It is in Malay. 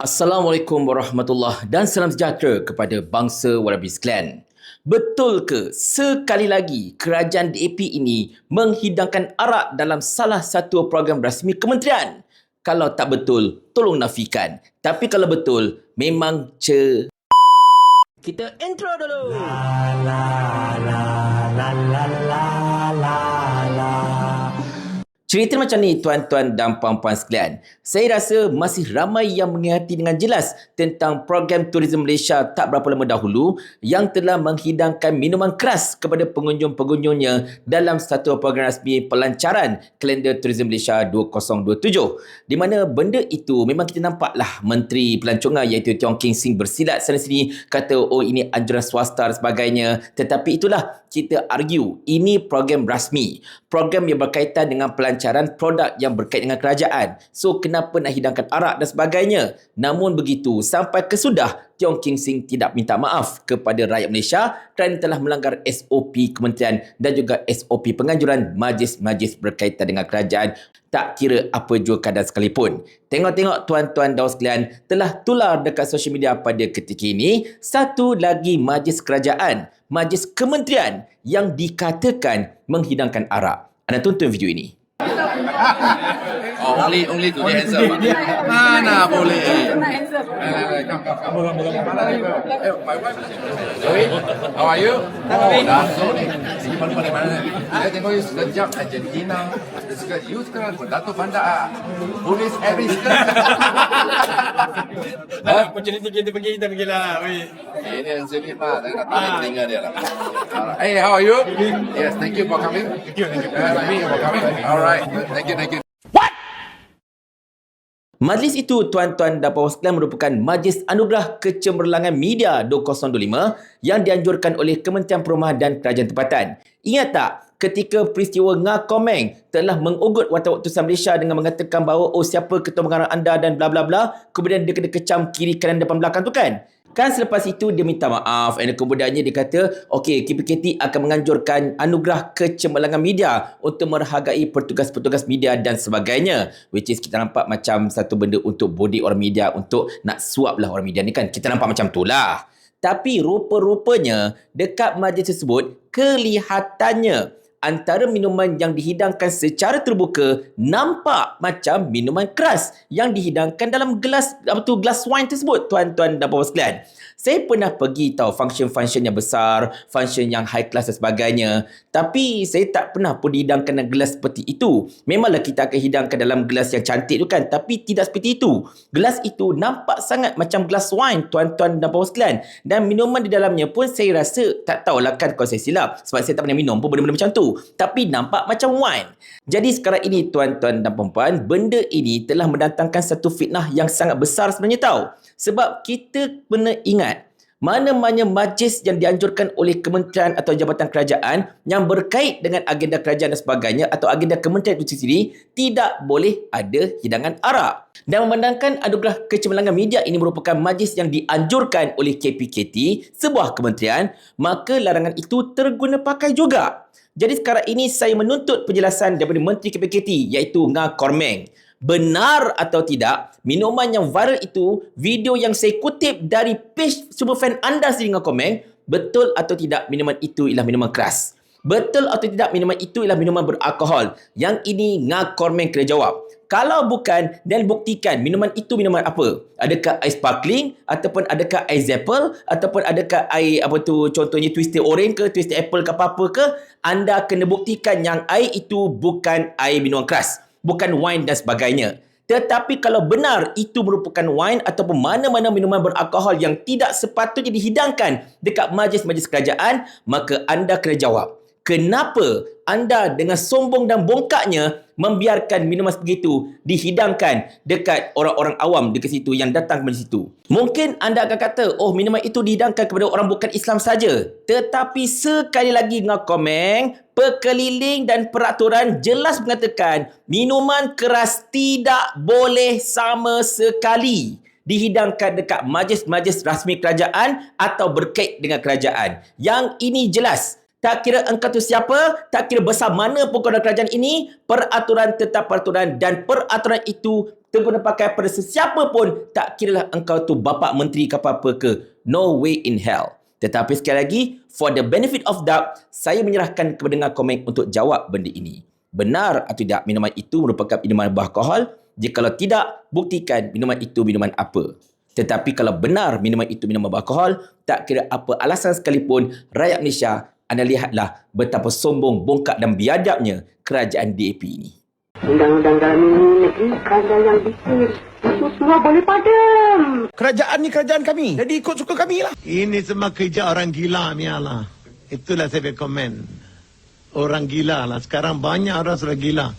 Assalamualaikum warahmatullahi dan salam sejahtera kepada bangsa Warabi sekalian. Betul ke sekali lagi kerajaan DAP ini menghidangkan arak dalam salah satu program rasmi kementerian? Kalau tak betul, tolong nafikan. Tapi kalau betul, memang ce... Kita intro dulu. Cerita macam ni tuan-tuan dan puan-puan sekalian. Saya rasa masih ramai yang mengerti dengan jelas tentang program Tourism Malaysia tak berapa lama dahulu yang telah menghidangkan minuman keras kepada pengunjung-pengunjungnya dalam satu program rasmi pelancaran kalender Tourism Malaysia 2027. Di mana benda itu memang kita nampaklah Menteri Pelancongan iaitu Tiong King Sing bersilat sana sini kata oh ini anjuran swasta dan sebagainya. Tetapi itulah kita argue ini program rasmi. Program yang berkaitan dengan pelancaran produk yang berkaitan dengan kerajaan. So kenapa nak hidangkan arak dan sebagainya? Namun begitu, sampai kesudah Tiong King Sing tidak minta maaf kepada rakyat Malaysia kerana telah melanggar SOP kementerian dan juga SOP penganjuran majlis-majlis berkaitan dengan kerajaan tak kira apa jua keadaan sekalipun. Tengok-tengok tuan-tuan dan sekalian telah tular dekat sosial media pada ketika ini satu lagi majlis kerajaan, majlis kementerian yang dikatakan menghidangkan arak. Anda tonton video ini. Oh, only only to the handsome. Mana boleh? Eh, eh, come, come, come. Mana ni? Eh, my wife. Sorry. How are you? Oh, dah sorry. Baru pada mana? Saya tengok you sekejap Argentina. Sekejap you sekarang Dato' Bandar. ah. Polis Harris. Nah, opportunity kita pergi kita pergi lah. Weh. Ini yang sini pak, saya nak tarik telinga dia lah. Hey, how are you? Yes, thank you for coming. Thank you, thank you. Uh, me for coming. Alright, thank you, thank you. Majlis itu tuan-tuan dan puan sekalian merupakan Majlis Anugerah Kecemerlangan Media 2025 yang dianjurkan oleh Kementerian Perumahan dan Kerajaan Tempatan. Ingat tak ketika peristiwa Nga Komeng telah mengugut Wartawan Utusan Malaysia dengan mengatakan bahawa oh siapa ketua pengarah anda dan bla bla bla kemudian dia kena kecam kiri kanan depan belakang tu kan? Kan selepas itu dia minta maaf dan kemudiannya dia kata okey KPKT akan menganjurkan anugerah kecemerlangan media untuk menghargai petugas-petugas media dan sebagainya which is kita nampak macam satu benda untuk body orang media untuk nak suap lah orang media ni kan kita nampak macam tu lah tapi rupa-rupanya dekat majlis tersebut kelihatannya antara minuman yang dihidangkan secara terbuka nampak macam minuman keras yang dihidangkan dalam gelas apa tu gelas wine tersebut tuan-tuan dan puan sekalian. Saya pernah pergi tahu function-function yang besar, function yang high class dan sebagainya. Tapi saya tak pernah pun dihidangkan dalam gelas seperti itu. Memanglah kita akan hidangkan dalam gelas yang cantik tu kan. Tapi tidak seperti itu. Gelas itu nampak sangat macam gelas wine tuan-tuan dan puan sekalian. Dan minuman di dalamnya pun saya rasa tak tahulah kan kalau saya silap. Sebab saya tak pernah minum pun benda-benda macam tu. Tapi nampak macam wine. Jadi sekarang ini tuan-tuan dan puan benda ini telah mendatangkan satu fitnah yang sangat besar sebenarnya tahu. Sebab kita kena ingat mana-mana majlis yang dianjurkan oleh kementerian atau jabatan kerajaan yang berkait dengan agenda kerajaan dan sebagainya atau agenda kementerian itu sendiri tidak boleh ada hidangan arak. Dan memandangkan anugerah kecemerlangan media ini merupakan majlis yang dianjurkan oleh KPKT, sebuah kementerian, maka larangan itu terguna pakai juga. Jadi sekarang ini saya menuntut penjelasan daripada Menteri KPKT iaitu Nga Kormeng. Benar atau tidak minuman yang viral itu video yang saya kutip dari page superfan anda sendiri dengan komen betul atau tidak minuman itu ialah minuman keras? Betul atau tidak minuman itu ialah minuman beralkohol? Yang ini ngak kormen kena jawab kalau bukan dan buktikan minuman itu minuman apa adakah air sparkling ataupun adakah air Zapple ataupun adakah air apa tu contohnya twisted orange ke twisted apple ke apa-apa ke anda kena buktikan yang air itu bukan air minuman keras bukan wine dan sebagainya. Tetapi kalau benar itu merupakan wine ataupun mana-mana minuman beralkohol yang tidak sepatutnya dihidangkan dekat majlis-majlis kerajaan, maka anda kena jawab. Kenapa anda dengan sombong dan bongkaknya membiarkan minuman sebegitu dihidangkan dekat orang-orang awam dekat situ yang datang ke situ? Mungkin anda akan kata, oh minuman itu dihidangkan kepada orang bukan Islam saja. Tetapi sekali lagi dengan komen, pekeliling dan peraturan jelas mengatakan minuman keras tidak boleh sama sekali dihidangkan dekat majlis-majlis rasmi kerajaan atau berkait dengan kerajaan. Yang ini jelas Tak kira engkau tu siapa, tak kira besar mana pun kau dalam kerajaan ini, peraturan tetap peraturan dan peraturan itu terguna pakai pada sesiapa pun, tak kiralah engkau tu bapa menteri ke apa-apa ke. No way in hell. Tetapi sekali lagi, for the benefit of doubt, saya menyerahkan kepada dengar komen untuk jawab benda ini. Benar atau tidak minuman itu merupakan minuman beralkohol? Jikalau tidak, buktikan minuman itu minuman apa. Tetapi kalau benar minuman itu minuman beralkohol, tak kira apa alasan sekalipun, rakyat Malaysia, anda lihatlah betapa sombong, bongkak dan biadabnya kerajaan DAP ini. Undang-undang dalam ini negeri kerajaan yang bikin. Itu semua boleh padam. Kerajaan ni kerajaan kami. Jadi ikut suka kami lah. Ini semua kerja orang gila ni lah. Itulah saya komen. Orang gila lah. Sekarang banyak orang sudah gila.